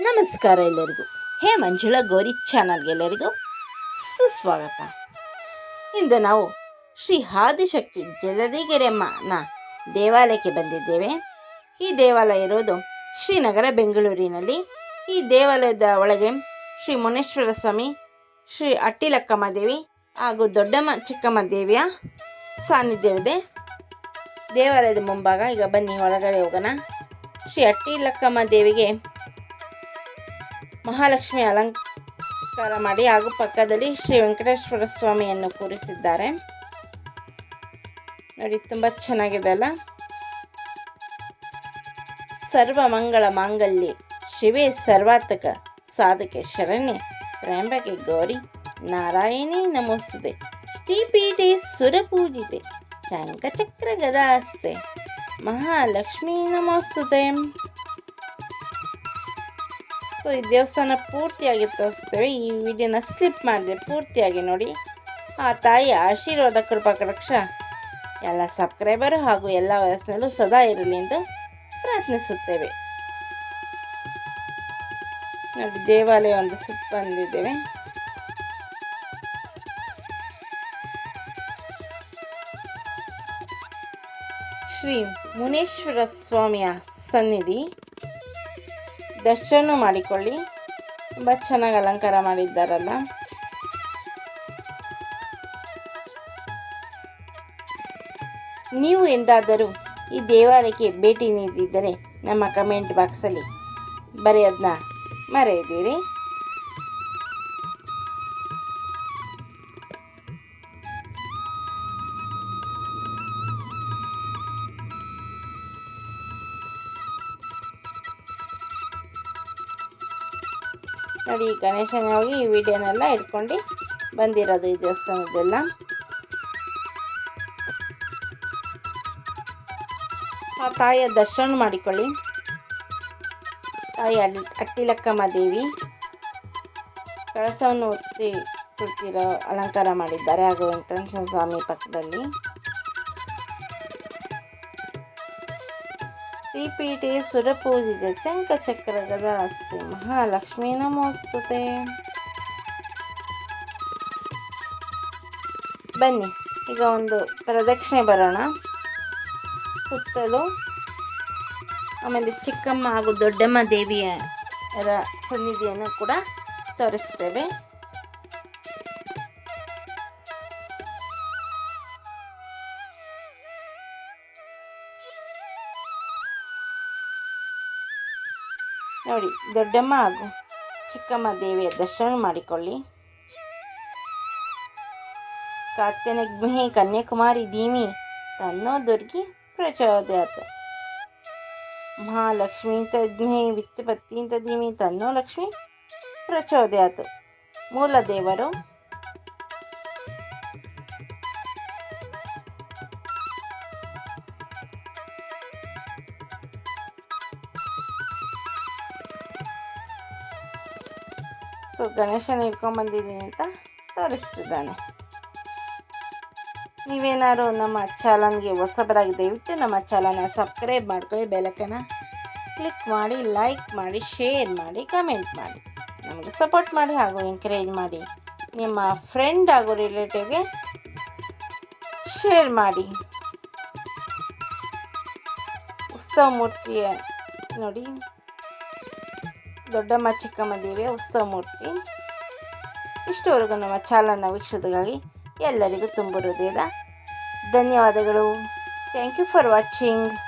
ನಮಸ್ಕಾರ ಎಲ್ಲರಿಗೂ. ಹೇ ಮಂಜುಳಾ, ಗೌರಿ ಚಾನಲ್ಗೆ ಎಲ್ಲರಿಗೂ ಸುಸ್ವಾಗತ. ಇಂದು ನಾವು ಶ್ರೀ ಆದಿಶಕ್ತಿ ಜಲದಿಗೆರೆಮ್ಮನ ದೇವಾಲಯಕ್ಕೆ ಬಂದಿದ್ದೇವೆ. ಈ ದೇವಾಲಯ ಇರೋದು ಶ್ರೀನಗರ, ಬೆಂಗಳೂರಿನಲ್ಲಿ. ಈ ದೇವಾಲಯದ ಒಳಗೆ ಶ್ರೀ ಮುನೇಶ್ವರ ಸ್ವಾಮಿ, ಶ್ರೀ ಅಟ್ಟಿಲಕ್ಕಮ್ಮ ದೇವಿ ಹಾಗೂ ದೊಡ್ಡಮ್ಮ ಚಿಕ್ಕಮ್ಮ ದೇವಿಯ ಸಾನ್ನಿಧ್ಯವಿದೆ. ದೇವಾಲಯದ ಮುಂಭಾಗ, ಈಗ ಬನ್ನಿ, ಒಳಗಡೆ ಹೋಗೋಣ. ಶ್ರೀ ಅಟ್ಟಿಲಕ್ಕಮ್ಮ ದೇವಿಗೆ ಮಹಾಲಕ್ಷ್ಮಿ ಅಲಂಕಾರ ಮಾಡಿ ಹಾಗೂ ಪಕ್ಕದಲ್ಲಿ ಶ್ರೀ ವೆಂಕಟೇಶ್ವರ ಸ್ವಾಮಿಯನ್ನು ಕೂರಿಸಿದ್ದಾರೆ. ನೋಡಿ, ತುಂಬ ಚೆನ್ನಾಗಿದೆ ಅಲ್ಲ? ಸರ್ವ ಮಂಗಳ ಮಾಂಗಲ್ಯ, ಶಿವೇ ಸರ್ವಾತಕ ಸಾಧಕೆ ಶರಣ್ಯ, ತ್ರ್ಯಂಬಕೆ ಗೌರಿ, ನಾರಾಯಣಿ ನಮೋಸ್ತುತೆ, ಶ್ರೀಪೀಠೆ ಸುರಪೂಜಿತೆ ಚಂಕಚಕ್ರ ಗದಾಸ್ತೆ, ಮಹಾಲಕ್ಷ್ಮೀ ನಮೋಸ್ತುತೆ. ಸೊ ಈ ದೇವಸ್ಥಾನ ಪೂರ್ತಿಯಾಗಿ ತೋರಿಸ್ತೇವೆ ಈ ವಿಡಿಯೋನ ಸ್ಲಿಪ್ ಮಾಡಿದೆ ಪೂರ್ತಿಯಾಗಿ ನೋಡಿ. ಆ ತಾಯಿ ಆಶೀರ್ವಾದ, ಕೃಪಾ ಕಕ್ಷ ಎಲ್ಲ ಸಬ್ಸ್ಕ್ರೈಬರು ಹಾಗೂ ಎಲ್ಲ ವಯಸ್ಸಿನಲ್ಲೂ ಸದಾ ಇರಲಿ ಎಂದು ಪ್ರಾರ್ಥಿಸುತ್ತೇವೆ. ನೋಡಿ, ದೇವಾಲಯ ಒಂದು ಸುತ್ತ ಬಂದಿದ್ದೇವೆ. ಶ್ರೀ ಮುನೇಶ್ವರ ಸ್ವಾಮಿಯ ಸನ್ನಿಧಿ. ದರ್ಶನ ಮಾಡಿಕೊಳ್ಳಿ. ತುಂಬ ಚೆನ್ನಾಗಿ ಅಲಂಕಾರ ಮಾಡಿದ್ದಾರಲ್ಲ. ನೀವು ಎಂದಾದರೂ ಈ ದೇವಾಲಯಕ್ಕೆ ಭೇಟಿ ನೀಡಿದ್ದರೆ ನಮ್ಮ ಕಮೆಂಟ್ ಬಾಕ್ಸಲ್ಲಿ ಬರೆಯೋದನ್ನ ಮರೆಯದಿರಿ. ನೋಡಿ, ಈ ಗಣೇಶನ ಹೋಗಿ ಈ ವಿಡಿಯೋನೆಲ್ಲ ಇಟ್ಕೊಂಡು ಬಂದಿರೋದು ಈ ದೇವಸ್ಥಾನದೆಲ್ಲ. ಆ ತಾಯಿಯ ದರ್ಶನ ಮಾಡಿಕೊಳ್ಳಿ. ತಾಯಿ ಅಲ್ಲಿ ಅಟ್ಟಿಲಕ್ಕಮ್ಮ ದೇವಿ ಕಳಸವನ್ನು ಒತ್ತಿ ಅಲಂಕಾರ ಮಾಡಿದ್ದಾರೆ. ಹಾಗೂ ವೆಂಕಟೇಶ್ವರ ಸ್ವಾಮಿ ಪಕ್ಕದಲ್ಲಿ. ಶ್ರೀಪೀಠೆ ಸುರಪೂಜಿತ ಚಂಕಚಕ್ರ ಗದಾ ಅಸ್ತಿ ಮಹಾಲಕ್ಷ್ಮೀ ನಮೋಸ್ತುತೆ. ಬನ್ನಿ, ಈಗ ಒಂದು ಪ್ರದಕ್ಷಿಣೆ ಬರೋಣ. ಸುತ್ತಲೂ ಆಮೇಲೆ ಚಿಕ್ಕಮ್ಮ ಹಾಗೂ ದೊಡ್ಡಮ್ಮ ದೇವಿಯರ ಸನ್ನಿಧಿಯನ್ನು ಕೂಡ ತೋರಿಸ್ತೇವೆ. ನೋಡಿ, ದೊಡ್ಡಮ್ಮ ಹಾಗೂ ಚಿಕ್ಕಮ್ಮ ದೇವಿಯ ದರ್ಶನ ಮಾಡಿಕೊಳ್ಳಿ. ಕಾತ್ಯನಗ್ಮಹಿ ಕನ್ಯಾಕುಮಾರಿ ಧೀಮಿ, ತನ್ನೋ ದುರ್ಗಿ ಪ್ರಚೋದಯಾತ್. ಮಹಾಲಕ್ಷ್ಮೀ ತಜ್ಞೆ ವಿತ್ತಪತ್ತಿ ಧೀಮಿ, ತನ್ನೋ ಲಕ್ಷ್ಮಿ ಪ್ರಚೋದಯಾತ್. ಮೂಲ ದೇವರು ಸೊ ಗಣೇಶನ ಹಿಡ್ಕೊಂಬಂದಿದ್ದೀನಿ ಅಂತ ತೋರಿಸ್ತಿದ್ದಾನೆ. ನೀವೇನಾದ್ರು ನಮ್ಮ ಚಾನಲ್ಗೆ ಹೊಸಬರಾಗಿ ದಯವಿಟ್ಟು ನಮ್ಮ ಚಾನಲ್ನ ಸಬ್ಸ್ಕ್ರೈಬ್ ಮಾಡ್ಕೊಳ್ಳಿ ಬೆಲಕನ ಕ್ಲಿಕ್ ಮಾಡಿ, ಲೈಕ್ ಮಾಡಿ, ಶೇರ್ ಮಾಡಿ, ಕಮೆಂಟ್ ಮಾಡಿ. ನಮಗೆ ಸಪೋರ್ಟ್ ಮಾಡಿ ಹಾಗೂ ಎಂಕರೇಜ್ ಮಾಡಿ. ನಿಮ್ಮ ಫ್ರೆಂಡ್ ಹಾಗೂ ರಿಲೇಟಿವ್ಗೆ ಶೇರ್ ಮಾಡಿ. ಉತ್ಸವ ಮೂರ್ತಿಯ ನೋಡಿ. ದೊಡ್ಡಮ್ಮ, ಚಿಕ್ಕಮ್ಮ ದೇವಿಯ ಉತ್ಸವ ಮೂರ್ತಿ. ಇಷ್ಟವರೆಗೂ ನಮ್ಮ ಚಾಲನ ವೀಕ್ಷಿಸಿಗಾಗಿ ಎಲ್ಲರಿಗೂ ತುಂಬ ಧನ್ಯವಾದಗಳು. Thank you for watching